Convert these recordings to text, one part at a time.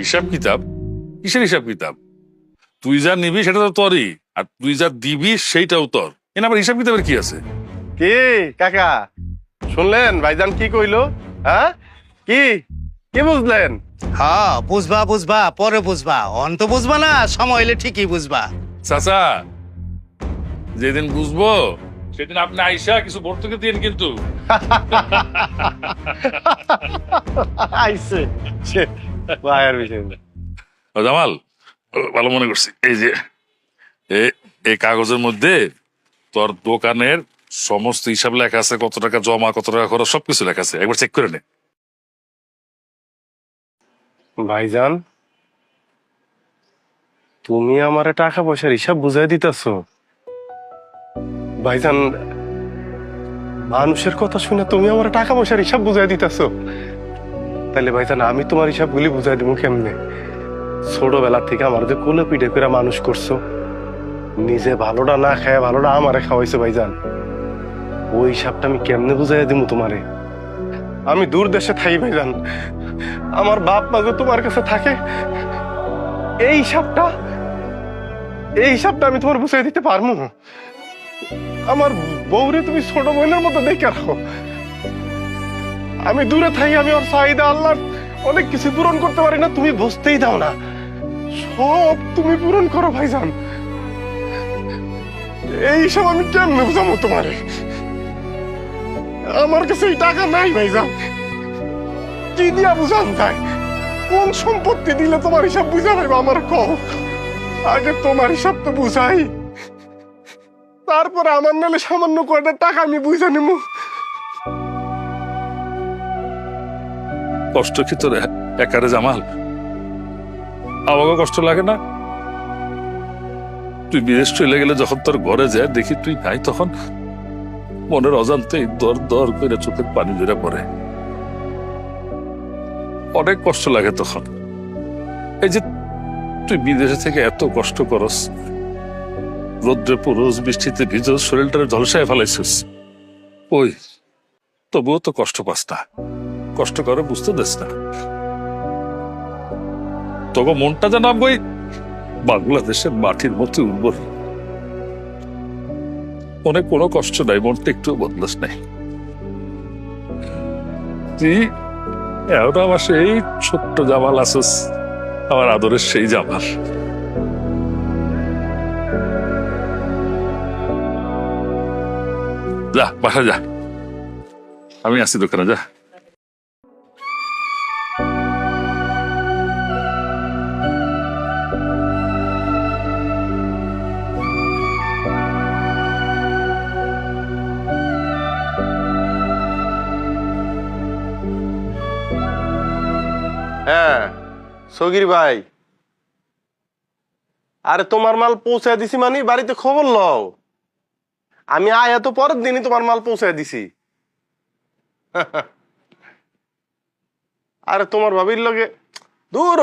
হিসাব কিতাব? কিসের হিসাব কিতাব? তুই যা নিবি সেটা তো তোরই আর তুই যা দিবি সেইটাও তোর। এখানে আবার হিসাব কিতাবের কি আছে? কি কাকা? শুনলেন? ভাইজান কি কইলো? হ্যাঁ? কি? কি বুঝলেন? হ্যাঁ বুঝবা বুঝবা পরে বুঝবা। অন্ত বুঝবা না সময় হইলে ঠিকই বুঝবা। চাচা যেদিন বুঝব সেদিন আপনি আইসা কিছু ভর্তুকি দিন কিন্তু। আইছে সে বিষয় না। জামাল ভালো মনে করছি। এই যে এই কাগজের মধ্যে তোর দোকানের সমস্ত হিসাব লেখা আছে কত টাকা জমা কত টাকা খরচ সবকিছু লেখা আছে। একবার চেক করে নে। ভাইজান তুমি আমারে টাকা পয়সার হিসাব বুঝাই দিতেছ। ভাইজান মানুষের কথা শুনে তুমি আমার টাকা পয়সার হিসাব বুঝাই দিতেছ। তাহলে ভাইজান আমি তোমার হিসাবগুলি বুঝাই দিব কেমনে? ছোটবেলা থেকে আমার যে কোলে পিঠে করে মানুষ করছ, নিজে ভালোটা না খায় ভালোটা আমারে খাওয়াইছো ভাইজান, ওই হিসাবটা আমি কেমনে বুঝাই দিব তোমারে? আমি দূর দেশে থাকি ভাইজান, আমার বাপ মা যে তোমার কাছে থাকে, এই হিসাবটা এই হিসাবটা আমি তোমার বুঝাই দিতে পারব। আমার বউরে তুমি ছোট বোনের মতো দেখে রাখো। আমি দূরে থাকি, আমি ওর চাহিদা আল্লাহর অনেক কিছু পূরণ করতে পারি না, তুমি বুঝতেই দাও না। সব তুমি পূরণ করো, ভাইজান। এই হিসাব আমি কেমনে বুঝাবো তোমারে? আমার কাছে এই টাকা নাই, ভাইজান। কি দিয়া বুঝান তাই কোন সম্পত্তি দিলে তোমার হিসাব বুঝা পাইবা আমার কও? আগে তোমার হিসাব তো বুঝাই। তারপরে আমার নালে সামান্য কয়টা টাকা আমি বুঝা নেব কষ্ট কি তোর? একারে জামাল। আমাকে কষ্ট লাগে না। তুই বিদেশ চলে গেলে যখন তোর ঘরে যায়, দেখি তুই নাই তখন। মনের অজান্তেই দর দর করে চোখের পানি জোরে পড়ে। অনেক কষ্ট লাগে তখন। এই যে তুই বিদেশে থেকে এত কষ্ট করস, রোদ্রে পুরুষ বৃষ্টিতে ভিজস শরীরটা ঝলসায় ফেলাইছিস। ওই, তবুও তো কষ্ট পাস না। কষ্ট করে বুঝতে দেস না। তবে মনটা যেন বই বাংলাদেশের মাটির মতো উর্বর। মনে কোনো কষ্ট নাই, মনটা একটু বদলাস নাই। তুই এখন আমার সেই ছোট্ট জামাল আসস আমার আদরের সেই জামাল। যা, বাসা যা। আমি আসি দোকানে, যা। সগির ভাই। আরে তোমার মাল পৌঁছায় দিছি মানে বাড়িতে খবর লও। আমি আয়া তো পরের দিনই তোমার মাল পৌঁছায় দিছি। আরে তোমার ভাবির লগে দূর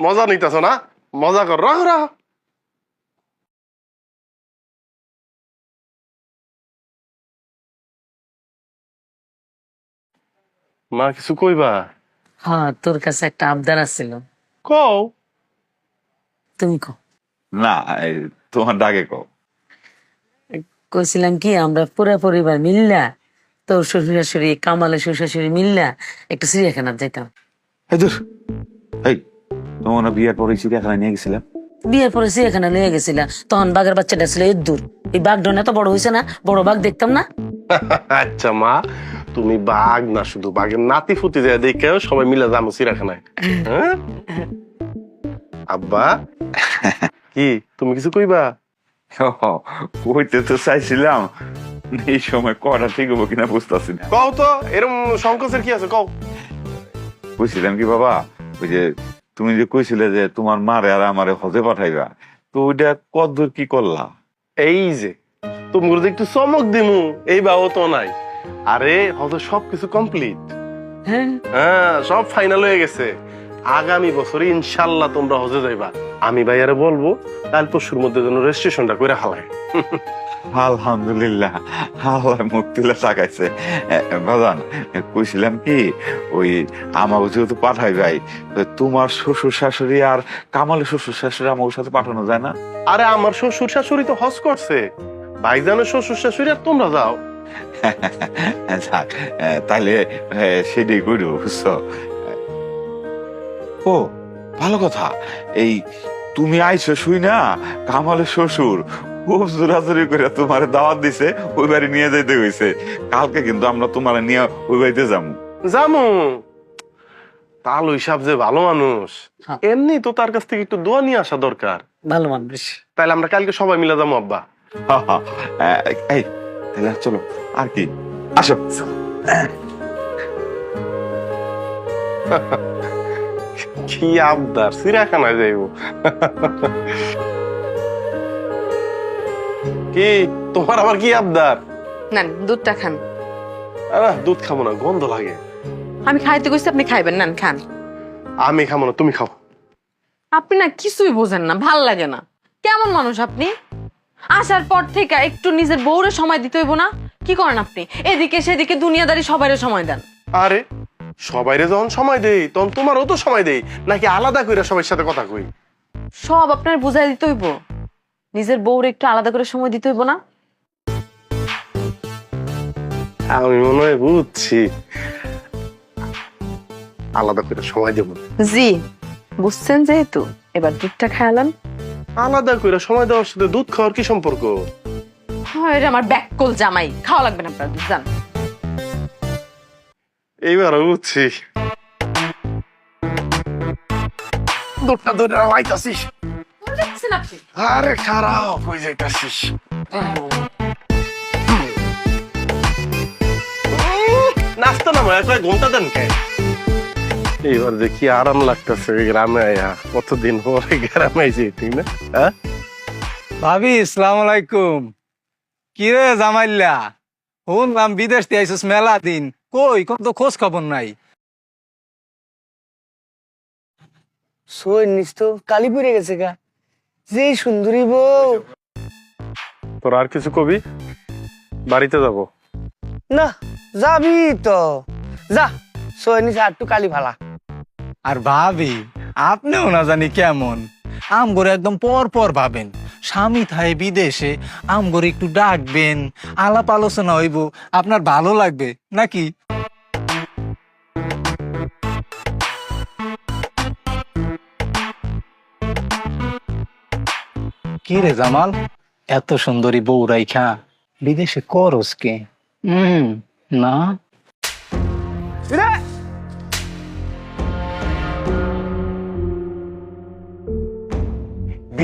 মজা নিতেছ না? মজা কর, রাহ রাহ। মা, কিছু কইবা? হ্যাঁ তোর কাছে একটা আবদার আছিল। কও। তুমি কো না তোমার ডাকে কও। কইছিলাম কি আমরা পুরো পরিবার মিল্লা তোর শ্বশুর শাশুড়ি কামালের শ্বশুর শাশুড়ি মিল্লা একটু চিড়িয়াখানা যাইতাম। এই দূর। এই তোমার না বিয়ের পরে চিড়িয়াখানা নিয়ে গেছিলাম? বিয়ের পরে চিড়িয়াখানা নিয়ে গেছিলাম তখন বাঘের বাচ্চাটা ছিল এর দূর। এই বাঘ ডোনা তো বড় হয়েছে না বড় বাঘ দেখতাম না? আচ্ছা মা। তুমি বাঘ না শুধু বাঘের নাতি ফুতি যায় দেখে সবাই মিলে যাব চিড়াখানায় হ্যাঁ? আব্বা? কি তুমি কিছু কইবা? কইতে তো চাইছিলাম এই সময় কটা ঠিক হব কিনা বুঝতেছি না। কও তো এরম সংকোচের কি আছে? কও। বুঝছিলাম কি বাবা ওই যে তুমি যে কইছিলে যে তোমার মারে আর আমারে হজে পাঠাইবা তো ওইটা কদ্দূর কি করলা? এই যে তুমি একটু চমক দিমু এই বাও তো নাই। আরে হয়তো সবকিছু কমপ্লিট হ্যাঁ। হ্যাঁ সব ফাইনাল হয়ে গেছে। আগামী বছর ইনশাল্লাহ তোমরা হজে যাইবা। আমি ভাই ভাইয়ারে বলব কাল পরশুর মধ্যে যেন রেজিস্ট্রেশনটা করে হালায়। আলহামদুলিল্লাহ। আল্লাহ মুখ তুলে তাকাইছে বাজান কইছিলাম কি ওই আমাকে যেহেতু পাঠাই ভাই তোমার শ্বশুর শাশুড়ি আর কামালের শ্বশুর শাশুড়ি আমার সাথে পাঠানো যায় না? আরে আমার শ্বশুর শাশুড়ি তো হজ করছে। ভাইজানের শ্বশুর শাশুড়ি আর তোমরা যাও। তাইলে এ, সেটাই করো বুঝছ? ও ভালো কথা। এই তুমি আইছো শুই না কামালের শ্বশুর। খুব জোরাজোরি করে তোমার দাওয়াত দিছে ওই বাড়ি নিয়ে যাইতে হইছে। কালকে কিন্তু আমরা তোমার নিয়ে ওই বাড়িতে যাব জামু তাল হিসাব যে ভালো মানুষ। হ্যাঁ। এমনি তো তার কাছ থেকে একটু দোয়া নিয়ে আসা দরকার। ভালো মানুষ। তাইলে আমরা কালকে সবাই মিলে যাব আব্বা। এই তাহলে চলো। আর কি? আসো। কি আবদার সিরাখানায় যাইব। কি? তোমার আবার কি আবদার? নেন দুধটা খান। দুধ খাব না গন্ধ লাগে। আমি খাইতে কইছি আপনি খাইবেন না খান। আমি খাব না তুমি খাও। আপনি না কিছুই বোঝেন না ভালো লাগে না। কেমন মানুষ আপনি? আসার পর থেকে একটু নিজের বউরে সময় দিতে হইব না। কি করেন আপনি? এদিকে সেদিকে দুনিয়াদারি সবাইরে সময় দেন। আরে সবাইরে যখন সময় দেই তখন তোমারও তো সময় দেই। নাকি আলাদা করে সবার সাথে কথা কই? সব আপনার বুঝাই দিতে হইব। নিজের বউর একটু আলাদা করে সময় দিতে হইব না? আমি মনে হয় বুঝছি। আলাদা করে সময় দেব। জি বুঝছেন যেহেতু। এবার দুধটা খায়ালান আলাদা করে সময় দেওয়ার সাথে দুধ খাওয়ার কি সম্পর্ক? হয় আমার ব্যাককল জামাই। খাওয়া লাগবে না আপনার দুধ এইবার বুঝছি দুধটা ধরে লাইতাছিস। আরে খারাপ হয়ে যাইতাছিস। নাস্তা না কয় ঘণ্টা দেন কে? এইবার যে কি আরাম লাগতেছে গ্রামে আয়া। কতদিন পরে গ্রামে আইছি ঠিক না? হ্যাঁ ভাবি ইসলাম আলাইকুম। কি রে জামাইল্লা? শুনলাম বিদেশ দিয়ে আইসুস মেলা দিন। কই কোন তো খোঁজ খবর নাই। সই নিস তো কালি পড়ে গেছে গা। যে সুন্দরী বউ। তোর আর কিছু কবি? বাড়িতে যাব। না যাবি তো। যা সই নিস আর একটু কালি ভালা আর ভাবি, আপনিও না জানি কেমন। আম করে একদম পর পর ভাবেন। স্বামী থাই বিদেশে আম করে একটু ডাকবেন, আলাপ আলোচনা হইব, আপনার ভালো লাগবে, নাকি? কি রে জামাল? এত সুন্দরী বউ রাইখা, বিদেশে করস কে? না।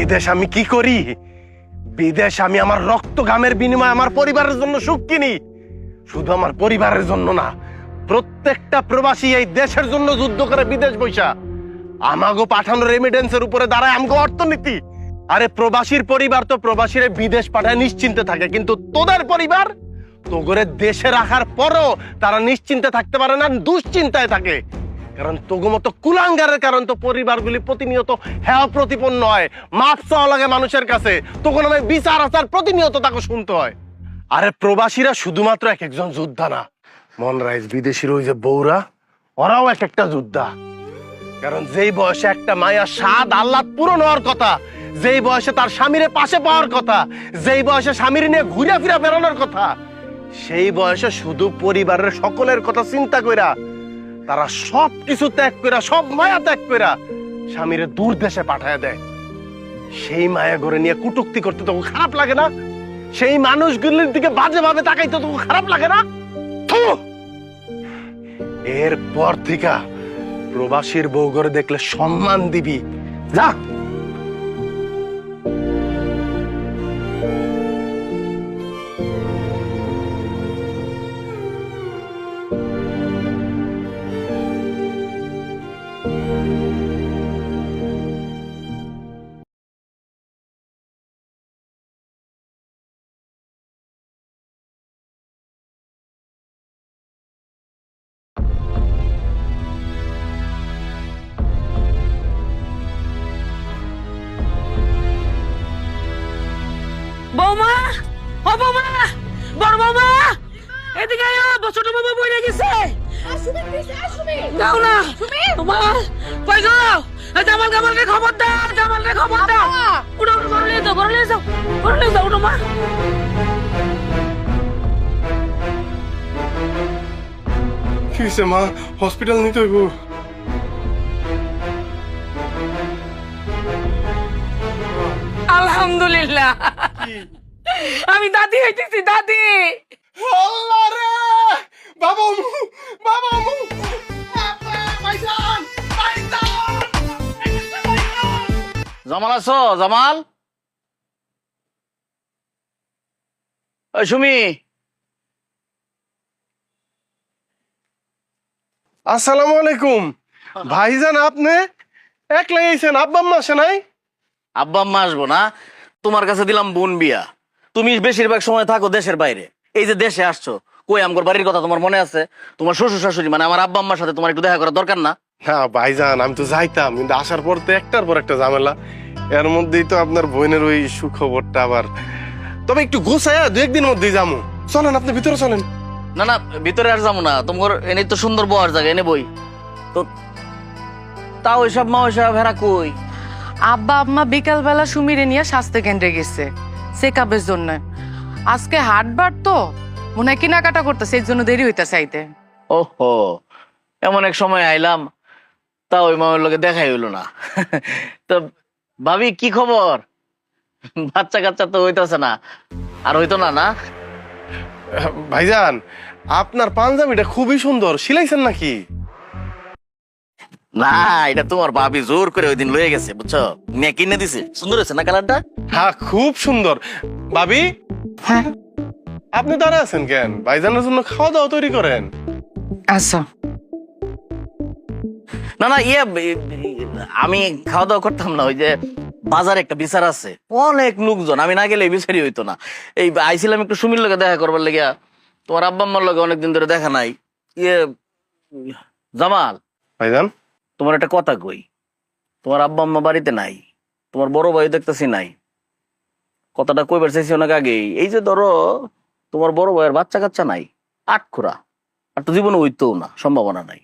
বিদেশ আমি কি করি? বিদেশ আমি আমার রক্ত ঘামের বিনিময়ে আমার পরিবারের জন্য সুখ কিনি। শুধু আমার পরিবারের জন্য না, প্রত্যেকটা প্রবাসী এই দেশের জন্য যুদ্ধ করে বিদেশ বৈশা আমাগো পাঠানো রেমিডেন্সের উপরে দাঁড়ায় আমগো অর্থনীতি। আরে প্রবাসীর পরিবার তো প্রবাসীরে বিদেশ পাঠায় নিশ্চিন্তে থাকে, কিন্তু তোদের পরিবার তোগরে দেশে রাখার পরও তারা নিশ্চিন্তে থাকতে পারে না, দুশ্চিন্তায় থাকে। কারণ তোগো মতো কুলাঙ্গারের কারণ তো পরিবারগুলি প্রতিনিয়ত হ্যাঁ প্রতিপন্ন হয়। মাপ চাওয়া লাগে মানুষের কাছে। তখন আমি বিচার, আচার প্রতিনিয়ত তাকে শুনতে হয়। আরে প্রবাসীরা শুধুমাত্র এক একজন যোদ্ধা না। মন রাইজ বিদেশির ওই যে বৌরা ওরাও এক একটা যোদ্ধা। কারণ যেই বয়সে একটা মায়া স্বাদ আহ্লাদ পূরণ হওয়ার কথা, যেই বয়সে তার স্বামীরে পাশে পাওয়ার কথা, যেই বয়সে স্বামীর নিয়ে ঘুরে ফিরা বেরোনোর কথা, সেই বয়সে শুধু পরিবারের সকলের কথা চিন্তা কইরা তারা সব কিছু ত্যাগ করা সব মায়া ত্যাগ করা স্বামীরে দূর দেশে পাঠায় দেয়। সেই মায়া ঘরে নিয়ে কুটুক্তি করতে তখন খারাপ লাগে না। সেই মানুষগুলির দিকে বাজে ভাবে তাকাইতে তো খারাপ লাগে না! এরপর থেকে প্রবাসীর বউ ঘরে দেখলে সম্মান দিবি। যা! বৌমা ও বাবা বড় বাবা এদিকে আয় ছোট বাবা বইরে গেছে। দাও না। তোমার কই গো? এই জামাল কামালকে খবর দাও জামালকে খবর দাও উঠো উঠো ঘরে নিয়ে যাও ঘরে নিয়ে যাও ঘরে নিয়ে যাও উঠো মা। কি হয়েছে মা? হসপিটাল নিতে হইব। আলহামদুলিল্লাহ। আমি দাদি হইতেছি দাদি! আল্লাহ রে! বাবা মু বাবা! মু বাবা ভাইজান ভাইজান জামাল আছো? জামাল? ওই সুমি! আসসালামু আলাইকুম। ভাইজান আপনি একলাই আইছেন? আব্বা আম্মা আসে নাই? আব্বা আম্মা আসব না। তোমার কাছে দিলাম বোন বিয়া। তুমি বেশিরভাগ সময় থাকো দেশের বাইরে। এই যে দেশে আসছো কই আমগর বাড়ির কথা তোমার মনে আছে? তোমার শ্বশুর শাশুড়ি মানে আমার আব্বা আম্মার সাথে তোমার একটু দেখা করা দরকার না? না ভাইজান আমি তো যাইতাম কিন্তু আসার পর তো একটার পর একটা ঝামেলা। এর মধ্যেই তো আপনার বোনের ওই সুখবরটা আবার। তবে একটু গোছায়া দু একদিন মধ্যেই যাব চলেন আপনি ভিতরে চলেন। না না ভিতরে আর যাব না। তোমার এনে তো সুন্দর বহার জায়গা এনে বই। তো তাও ওইসব মা ওইসব ভেড়া কই? আব্বা আম্মা বিকাল বেলা সুমিরে নিয়ে স্বাস্থ্য কেন্দ্রে গেছে। চেক আপের জন্য। আজকে হাটবার তো মনে হয় কেনাকাটা করতেছে এর জন্য দেরি হইতেছে আইতে। ওহো এমন এক সময় আইলাম তা ওই মামের লোকে দেখাই হইল না। তো ভাবি কি খবর? বাচ্চা কাচ্চা তো হইতেছে না। আর হইতো না না? ভাইজান আপনার পাঞ্জাবিটা খুবই সুন্দর সিলাইছেন নাকি? না এটা তোমার ভাবি জোর করে ওই দিন লয়ে গেছে বুঝছ? কিনে দিছে। সুন্দর হয়েছে না কালারটা? হ্যাঁ খুব সুন্দর। ভাবি? আপনি দাঁড়া আছেন কেন? ভাইজানের জন্য খাওয়া দাওয়া তৈরি করেন। আচ্ছা। না না ইয়ে আমি খাওয়া দাওয়া করতাম না ওই যে বাজারে একটা বিচার আছে। অনেক লোকজন আমি না গেলে বিচারই হইতো না। এই আইছিলাম একটু সুমির লগে দেখা করবার লেগে তোমার আব্বা আম্মার লগে অনেকদিন ধরে দেখা নাই। ইয়ে জামাল। ভাইজান? তোমার একটা কথা কই তোমার আব্বা আম্মা বাড়িতে নাই তোমার বড় ভাই দেখতেছি নাই। কথাটা কইবার চাইছি অনেক আগেই। এই যে ধরো তোমার বড় ভাইয়ের বাচ্চা কাচ্চা নাই আটখুরা আর তো জীবনে হইতেও না সম্ভাবনা নাই।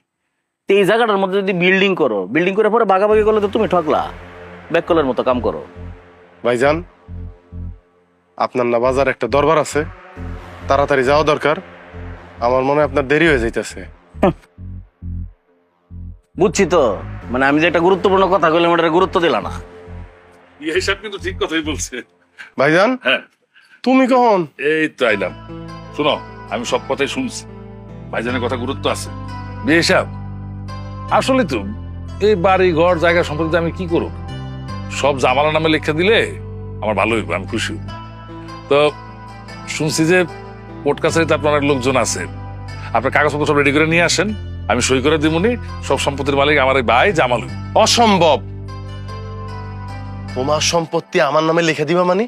তো এই জায়গাটার মধ্যে যদি বিল্ডিং করো বিল্ডিং করে পরে ভাগাভাগি করলে তো তুমি ঠকলা ব্যাককলের মতো কাম করো। ভাইজান আপনার না বাজার একটা দরবার আছে। তাড়াতাড়ি যাওয়া দরকার। আমার মনে হয় আপনার দেরি হয়ে যাইতেছে। বুঝছি তো? মানে আমি যে একটা গুরুত্বপূর্ণ কথা কইলাম ওটা গুরুত্ব দিলা না। এই হিসাব কিন্তু ঠিক কথাই বলছে। ভাইজান? হ্যাঁ। তুমি কখন? এই তো আইলাম। শোনো আমি সব কথাই শুনছি। ভাইজানের কথা গুরুত্ব আছে। বিয়ে সাহেব আসলে তো এই বাড়ি ঘর জায়গা সম্পর্কে আমি কি করব? সব জামালা নামে লিখে দিলে আমার ভালো হইব আমি খুশি হইব। তো শুনছি যে কোর্ট কাছারিতে আপনার অনেক লোকজন আছে। আপনার কাগজপত্র সব রেডি করে নিয়ে আসেন। আমি সই করে দিবনি সব সম্পত্তির মালিক আমার এই ভাই জামাল। অসম্ভব। তোমার সম্পত্তি আমার নামে লিখে দিবা মানে?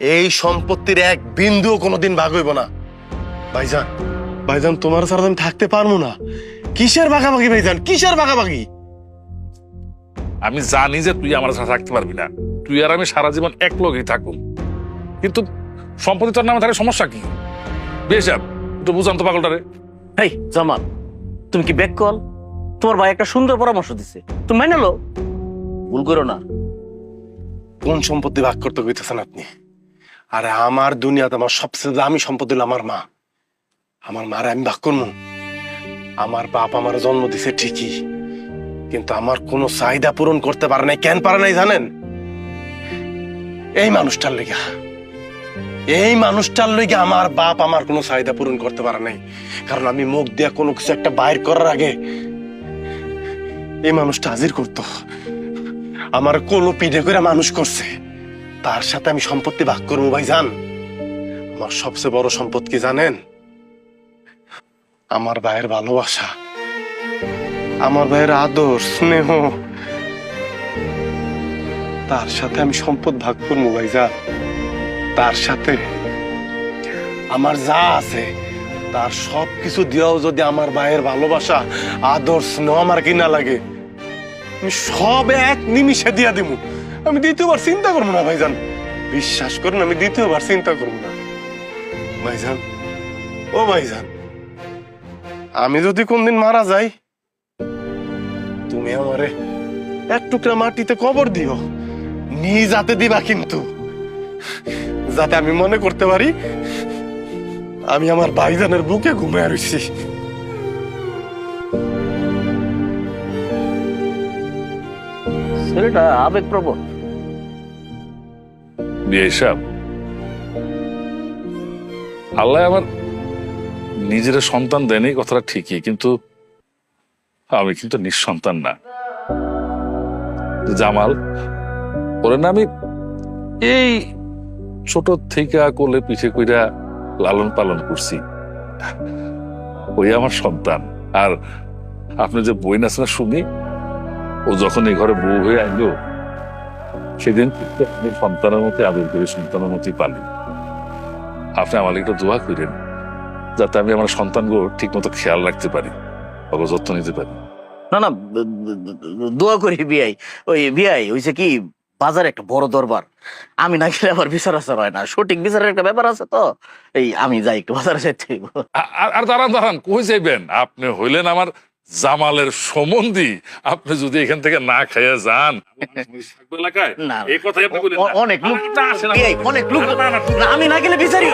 এই সম্পত্তির এক বিন্দুও কোনোদিন ভাগ হইব না। ভাইজান ভাইজান তোমার ছাড়া আমি থাকতে পারব না। কিসের ভাগাভাগি ভাইজান? কিসের ভাগাভাগি? আমি জানি যে তুই আমার সাথে থাকতে পারবি না। তুই আর আমি সারা জীবন এক লগেই থাকব কিন্তু সম্পত্তি তোর নামে থাকলে সমস্যা কি? বেশ তো বুঝান তো পাগলটারে। এই জামাল। তুমি কি ব্যাক কল? তোমার ভাই একটা সুন্দর পরামর্শ দিছে। তুমি মাইনে লো ভুল করো না। কোন সম্পত্তি ভাগ করতে কইতেছেন আপনি? আরে আমার দুনিয়াতে আমার সবচেয়ে দামি সম্পত্তি হলো আমার মা। আমার মারে আমি ভাগ করব আমার বাপ আমার জন্ম দিছে ঠিকই। কিন্তু আমার কোনো চাহিদা পূরণ করতে পারে নাই, কেন পারে নাই জানেন? এই মানুষটার লেগা। এই মানুষটার লেগে আমার বাপ আমার কোনো চাহিদা পূরণ করতে পারে নাই। কারণ আমি মুখ দিয়ে কোনো কিছু একটা বাইর করার আগে এই মানুষটা হাজির করতো। আমার কোনো পিঠে করে মানুষ করছে। তার সাথে আমি সম্পত্তি ভাগ করব ভাই জান আমার সবচেয়ে বড় সম্পদ কি জানেন? আমার ভাইয়ের ভালোবাসা। আমার ভাইয়ের আদর, স্নেহ। তার সাথে আমি সম্পদ ভাগ করব ভাই জান তার সাথে। আমার যা আছে, তার সব কিছু দিয়েও যদি আমার মায়ের ভালোবাসা আদর স্নেহ আমার কিনা লাগে, আমি সব এক নিমিষে দিয়া দিব আমি দ্বিতীয়বার চিন্তা করব না, ভাইজান। বিশ্বাস করুন, আমি দ্বিতীয়বার চিন্তা করব না। ভাইজান, ও ভাইজান, আমি যদি কোনদিন মারা যাই, তুমি আমারে এক টুকরা মাটিতে কবর দিও। নিজ হাতে দিবা কিন্তু। যাতে আমি মনে করতে পারি আমি আমার ভাইজানের বুকে ঘুমিয়ে রয়েছি। ছেলেটা আবেগপ্রবণ। বিয়ে সাহেব আল্লাহ আমার নিজের সন্তান দেয়নি কথাটা ঠিকই কিন্তু আমি কিন্তু নিঃসন্তান না। জামাল ওরে না আমি এই ছোট থেকে কোলে পিঠে কইরা লালন পালন করছি ওই আমার সন্তান আর আপনি যে বই নাচ না শুনি ও যখন এই ঘরে বউ হয়ে আইলো সেদিন আপনি সন্তানের মতো আদর করে সন্তানের মতোই পালি আপনি আমার একটু দোয়া করেন যাতে আমি আমার সন্তানগুলো ঠিক মতো খেয়াল রাখতে পারি যত্ন নিতে পারি না না দোয়া করি বিয়াই ওই বিয়াই হইছে কি বাজারে একটা বড় দরবার। আমি না গেলে আবার বিচার আচার হয় না। সঠিক বিচারের একটা ব্যাপার আছে তো। এই আমি যাই একটু বাজারে যাইতে আর- দাঁড়ান দাঁড়ান কই যাইবেন? আপনি হইলেন আমার জামালের সম্বন্ধী। আপনি যদি এখান থেকে না খাইয়া যান অনেক লোক অনেক লোক আমি না গেলে বিচারি